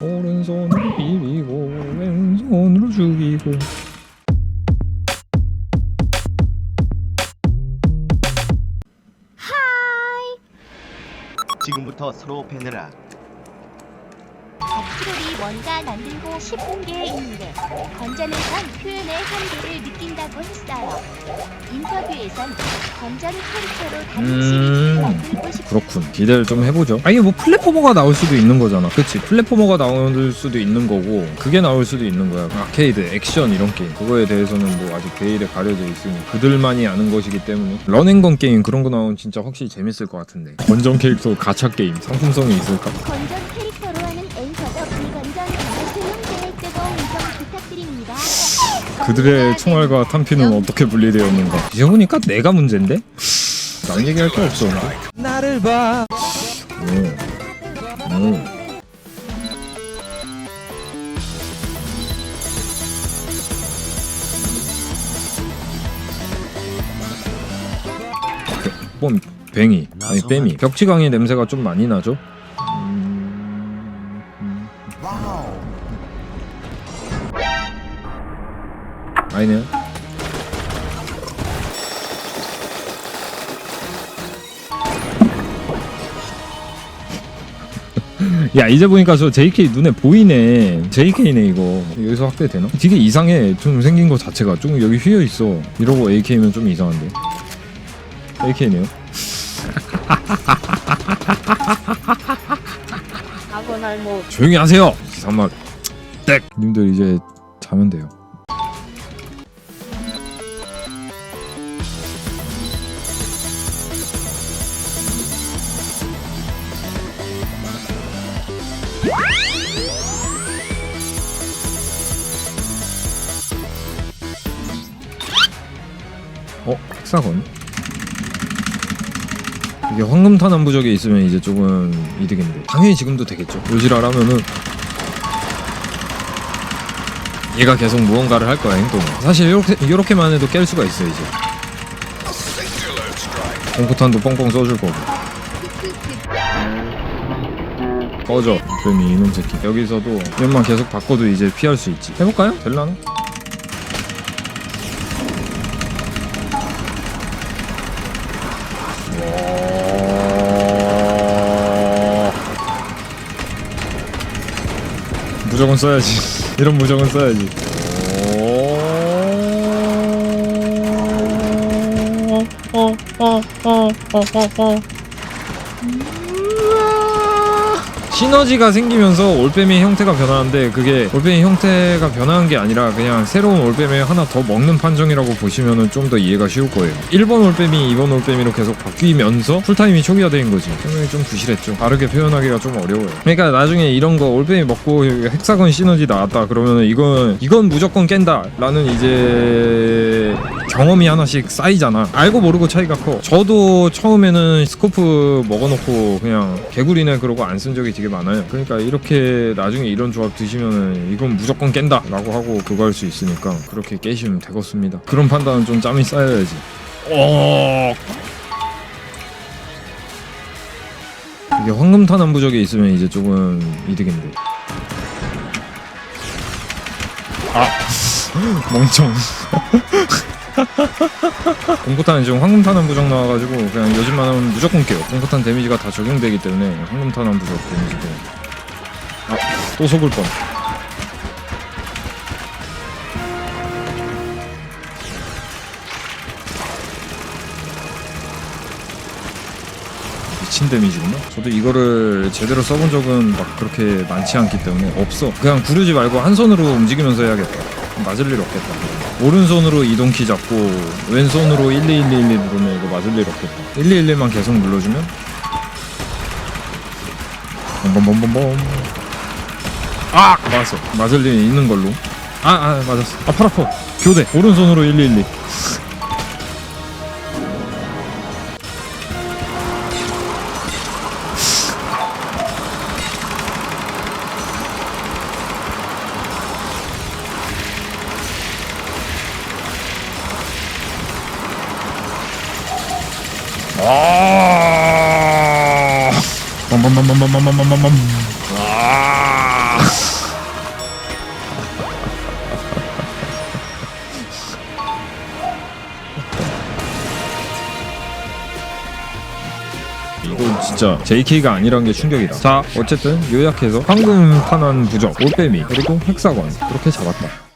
오른손으로 비비고 왼손으로 죽이고. 지금부터 서로 배느라 덕트롤이 뭔가 만들고 싶은 게 있는데 건전은 전 표현의 한계를 느낀다고 했어요. 인터뷰에선 건전 캐릭터로 다른 음, 시리즈를 만들고 싶 그렇군. 기대를 좀 해보죠. 아니 뭐 플랫포머가 나올 수도 있는 거잖아. 그치 플랫포머가 나올 수도 있는 거고 그게 나올 수도 있는 거야. 아케이드 액션 이런 게임. 그거에 대해서는 뭐 아직 베일에 가려져 있으니 그들만이 아는 것이기 때문에 런앤건 게임 그런 거 나오면 진짜 확실히 재밌을 것 같은데. 건전 캐릭터 가챠 게임 상품성이 있을까? 건전 그들의 총알과 탄피는 어떻게 분리되었는가 이제 보니까 내가 문제인데? 남 얘기할 게 없어 나를 봐. 오. 오. 뻔 뱅이 아니 뱀이 벽지강의 냄새가 좀 많이 나죠? 음, 음. 아니네요. 야 이제 보니까 저 JK 눈에 보이네. JK네 이거. 여기서 확대되나? 되게 이상해. 좀 생긴 거 자체가. 좀 여기 휘어 있어. 이러고 AK면 좀 이상한데. AK네요. 조용히 하세요. 기사말. 땡. 님들 이제 자면 돼요 어? 헥사건? 이게 황금탄환 부적에 있으면 이제 조금 이득인데 당연히 지금도 되겠죠 요지라라면은 얘가 계속 무언가를 할 거야 행동을 사실 이렇게, 이렇게만 해도 깰 수가 있어 이제 공포탄도 뻥뻥 써줄 거고 꺼져 뱀이 이놈 새끼 여기서도 연만 계속 바꿔도 이제 피할 수 있지 해볼까요? 될라나? 무조건 써야지. 이런 무조건 써야지. 시너지가 생기면서 올빼미의 형태가 변하는데 그게 올빼미 형태가 변하는 게 아니라 그냥 새로운 올빼미 하나 더 먹는 판정이라고 보시면 좀더 이해가 쉬울 거예요. 1번 올빼미 2번 올빼미로 계속 바뀌면서 풀타임이 초기화 된 거지. 설명이 좀 부실했죠. 다르게 표현하기가 좀 어려워요. 그러니까 나중에 이런 거 올빼미 먹고 헥사건 시너지 나왔다 그러면은 이건 이건 무조건 깬다 라는 이제 경험이 하나씩 쌓이잖아. 알고 모르고 차이가 커. 저도 처음에는 스코프 먹어놓고 그냥 개구리네 그러고 안 쓴 적이 되게 많아요. 그러니까 이렇게 나중에 이런 조합 드시면은 이건 무조건 깬다 라고 하고 그거 할 수 있으니까 그렇게 깨시면 되겠습니다. 그런 판단은 좀 짬이 쌓여야지. 어. 이게 황금탄환 부적에 있으면 이제 조금 이득인데. 아. 멍청 공포탄은 지금 황금탄환 부적 나와가지고 그냥 요즘만 하면 무조건 깨요 공포탄 데미지가 다 적용되기 때문에 황금탄환 부적 데미지도 아또 속을 뻔 미친 데미지구나. 저도 이거를 제대로 써본 적은 막 그렇게 많지 않기 때문에 없어. 그냥 구르지 말고 한 손으로 움직이면서 해야겠다. 맞을 일 없겠다. 오른손으로 이동키 잡고 왼손으로 1211 누르면 이거 맞을 일 없겠다. 1211만 계속 눌러주면 범범범범범 아! 맞았어. 맞을 일 있는 걸로. 아, 아, 맞았어. 아, 팔 아파. 교대. 오른손으로 1212. 이건 진짜 JK가 아니란 게 충격이다. 자, 어쨌든 요약해서 황금 탄환 부적, 올빼미, 그리고 핵사건 그렇게 잡았다.